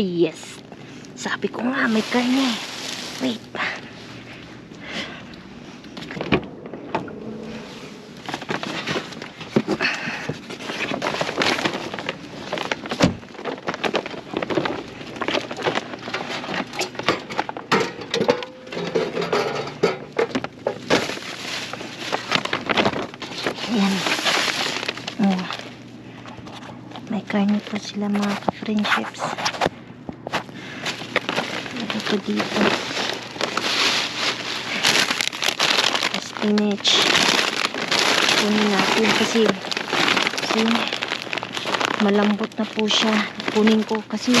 yes. Sabi ko nga, may karne. Wait. Ayan. Oh. May karne po sila mga ka-friendships. Po dito. Spinach. Kunin natin kasi kasi malambot na po siya. Kunin ko kasi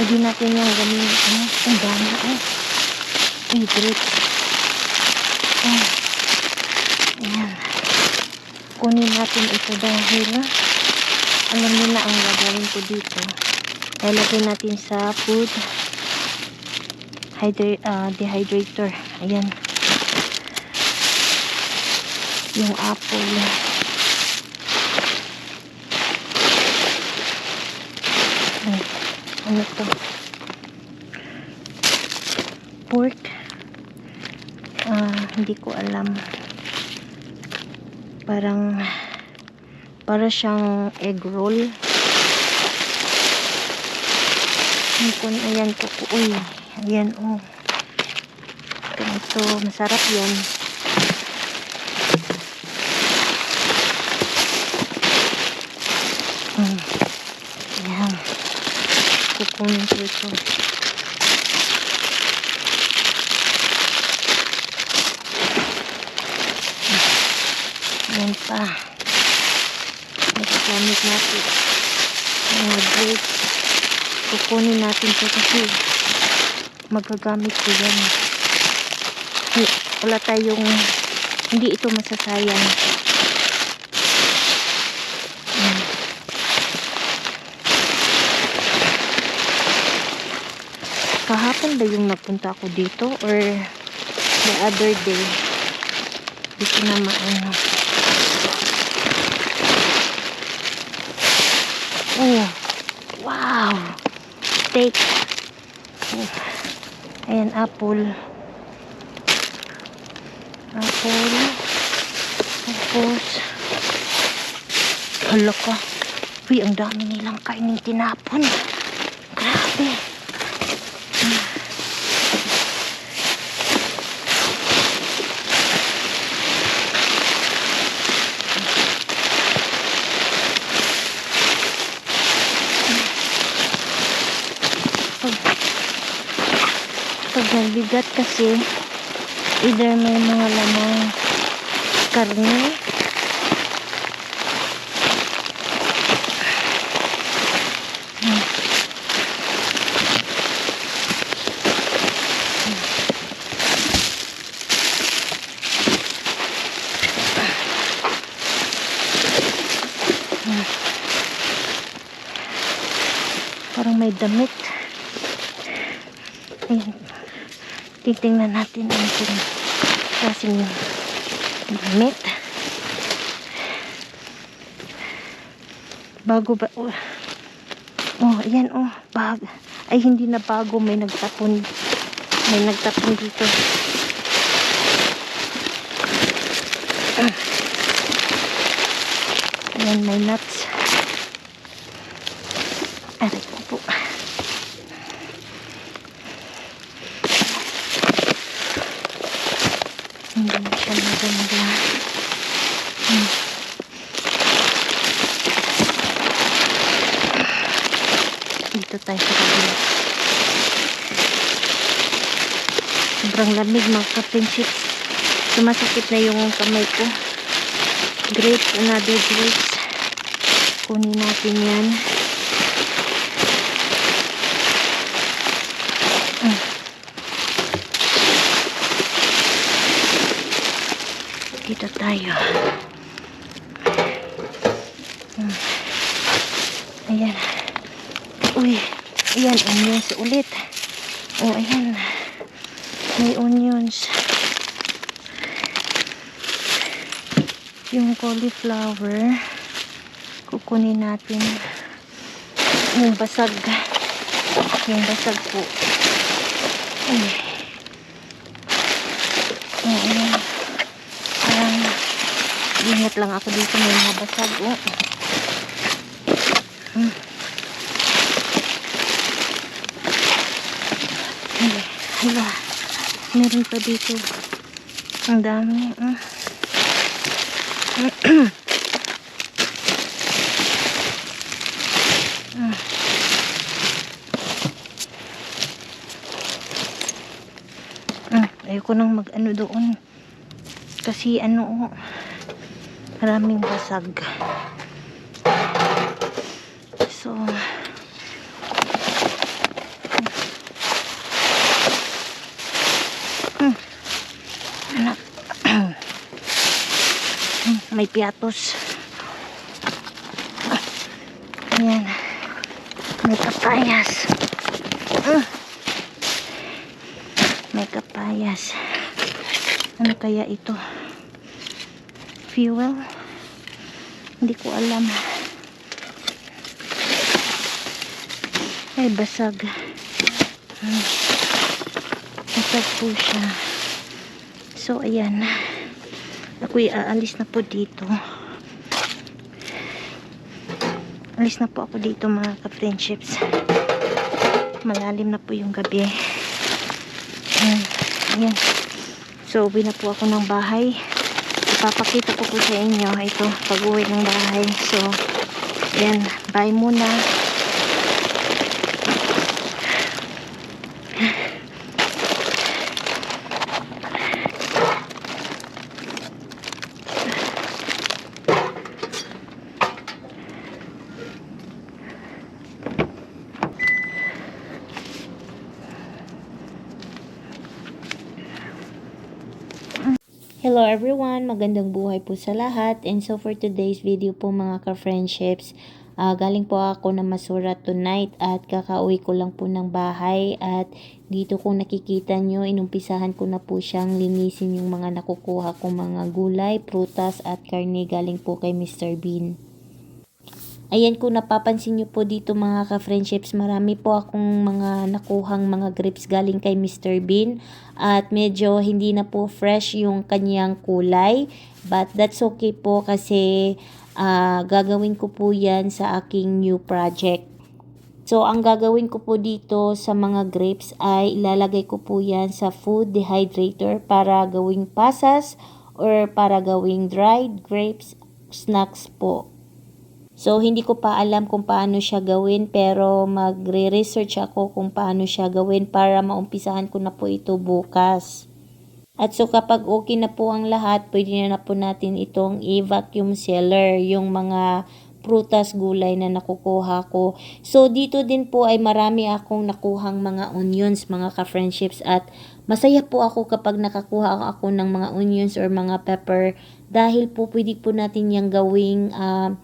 pwede natin yung gamin. Ano? Ang dami. Oh. Ay, great. Oh. Ayan. Kunin natin ito dahil alam niyo na ang gagawin ko dito. Lalagay natin sa food hydra ah, dehydrator. Ayan. Yung apple. Ano to? Pork. Ah, hindi ko alam. Parang para siyang egg roll. Ayan po. Uy, ayan, oh. Ganito, masarap yan. Mm. Ayan. Kukunin ko ito. Ayan pa. Nagagamit natin. Mga grapes. Kukunin natin ito kasi magagamit ko yan. Wala tayong hindi ito masasayang. Ayan. Kahapon ba yung nagpunta ako dito or the other day? Hindi ko na maano. Oh, wow. Steak. Ayan, apple. Apple. Tapos, hala ka. Uy, ang dami nilang kainin tinapon. Pag nagbigat kasi, either may mga lamang karne, Hmm. Hmm. Parang may damit. Ayan. Titingnan natin ang kung klaseng damit. Bago ba? Oh, oh ayan oh. Bag. Ay, hindi na bago. May nagtapon. May nagtapon dito. Ah. Ayan, may nuts. Aray ko po. Hindi na siya maganda. Hmm. Dito tayo sa kabila. Sobrang lamig mga ka-friendships. Sumasakit na yung kamay ko. Grapes, another grapes. Kunin natin yan. Dito tayo. Hmm. Ayan. Uy. Ayan, onions ulit. Oh, ayan. May onions. Yung cauliflower. Kukunin natin yung basag. Yung basag po. Ay. Oh, ayan. Ingat lang ako dito may mga basag. Oh. Hmm. Ay, hala. Meron pa dito. Ang dami. Mm. Mm. Mm, ayoko nang mag ano doon. Kasi ano, oh, maraming basag. So, mm, anak. May piatos. Ayan. May kapayas. May kapayas. Ano kaya ito? Fuel? Hindi ko alam. Ay, basag. Hmm. Basag po siya. So, ayan. Ako'y aalis na po dito. Alis na po ako dito mga ka-friendships. Malalim na po yung gabi. Ayan. Ayan. So, uwi na po ako ng bahay. Ipapakita ko po sa inyo ito pag uwi ng bahay. So, ayan. Bye muna. Hello everyone, magandang buhay po sa lahat. And so for today's video po mga ka-friendships, ah, galing po ako na masura tonight at kakauwi ko lang po ng bahay at dito kung nakikita nyo, inumpisahan ko na po siyang linisin yung mga nakukuha kong mga gulay, prutas at karne galing po kay Mr. Bean. Ayan kung napapansin nyo po dito mga ka-friendships, marami po akong mga nakuhang mga grapes galing kay Mr. Bean at medyo hindi na po fresh yung kanyang kulay but that's okay po kasi ah, gagawin ko po yan sa aking new project. So, ang gagawin ko po dito sa mga grapes ay ilalagay ko po yan sa food dehydrator para gawing pasas or para gawing dried grapes snacks po. So, hindi ko pa alam kung paano siya gawin pero magre-research ako kung paano siya gawin para maumpisahan ko na po ito bukas. At so kapag okay na po ang lahat, pwede na, na po natin itong i-vacuum sealer, yung mga prutas, gulay na nakukuha ko. So dito din po ay marami akong nakuhang mga onions, mga ka-friendships at masaya po ako kapag nakakuha ako ng mga onions or mga pepper dahil po pwede po natin yung gawing ah,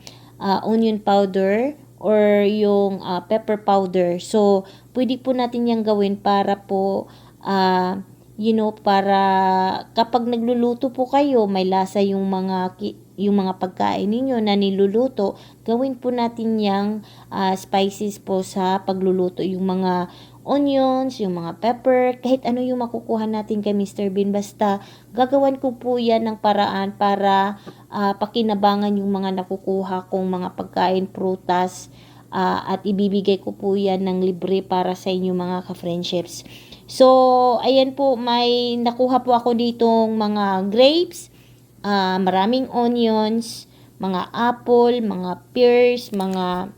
ah, onion powder or yung ah, pepper powder. So, pwede po natin yung gawin para po, ah, you know, para kapag nagluluto po kayo, may lasa yung mga yung mga pagkain ninyo na niluluto, gawin po natin yung ah, spices po sa pagluluto. Yung mga onions, yung mga pepper, kahit ano yung makukuha natin kay Mr. Bean. Basta gagawan ko po yan ng paraan para ah, pakinabangan yung mga nakukuha kong mga pagkain, prutas, ah, at ibibigay ko po yan ng libre para sa inyo mga ka-friendships. So, ayan po, may nakuha po ako ditong mga grapes, ah, maraming onions, mga apple, mga pears, mga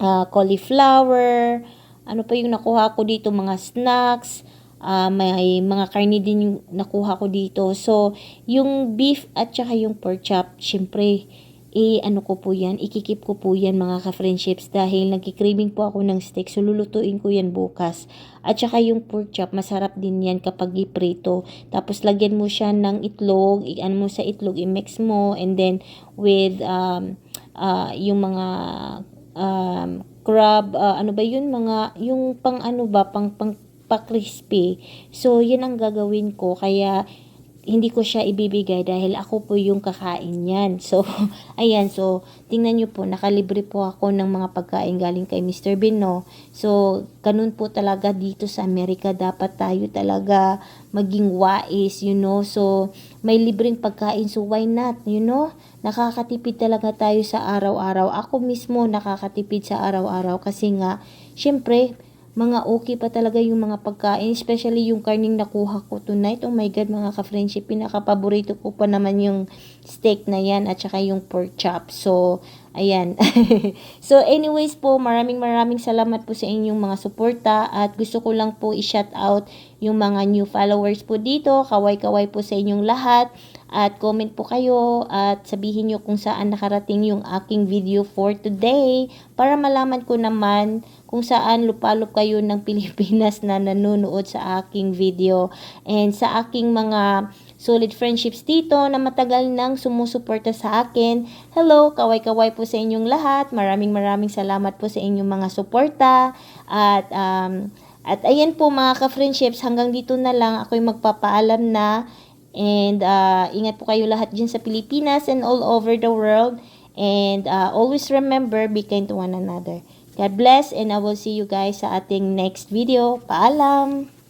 ah, cauliflower, ano pa yung nakuha ko dito, mga snacks, ah, may mga karne din yung nakuha ko dito. So, yung beef at saka yung pork chop, syempre, eh, ano ko po yan, ikikip ko po yan mga ka-friendships dahil nagkikraving po ako ng steak, so lulutuin ko yan bukas. At saka yung pork chop, masarap din yan kapag iprito. Tapos lagyan mo siya ng itlog, i-ano mo sa itlog, i-mix mo, and then with um, ah, yung mga um, crab, ah, ano ba yun, mga, yung pang ano ba, pang, pang, pa-crispy. So, yan ang gagawin ko. Kaya, hindi ko siya ibibigay dahil ako po yung kakain yan. So, ayan. So, tingnan nyo po, nakalibre po ako ng mga pagkain galing kay Mr. Bean, no? So, ganun po talaga dito sa Amerika. Dapat tayo talaga maging wais, you know? So, may libreng pagkain. So, why not, you know? Nakakatipid talaga tayo sa araw-araw. Ako mismo nakakatipid sa araw-araw kasi nga, syempre, mga okay pa talaga yung mga pagkain, especially yung karning nakuha ko tonight. Oh my God, mga ka-friendship, pinaka-paborito ko pa naman yung steak na yan at saka yung pork chop. So, ayan. so, anyways po, maraming maraming salamat po sa inyong mga suporta at gusto ko lang po i-shout out yung mga new followers po dito. Kaway-kaway po sa inyong lahat at comment po kayo at sabihin nyo kung saan nakarating yung aking video for today para malaman ko naman kung saan lupalop kayo ng Pilipinas na nanonood sa aking video and sa aking mga solid friendships dito na matagal nang sumusuporta sa akin. Hello, kaway-kaway po sa inyong lahat. Maraming maraming salamat po sa inyong mga suporta at um, at ayan po mga ka-friendships, hanggang dito na lang ako'y magpapaalam na And uh, ingat po kayo lahat dyan sa Pilipinas and all over the world. And uh, always remember, be kind to one another. God bless and I will see you guys sa ating next video. Paalam!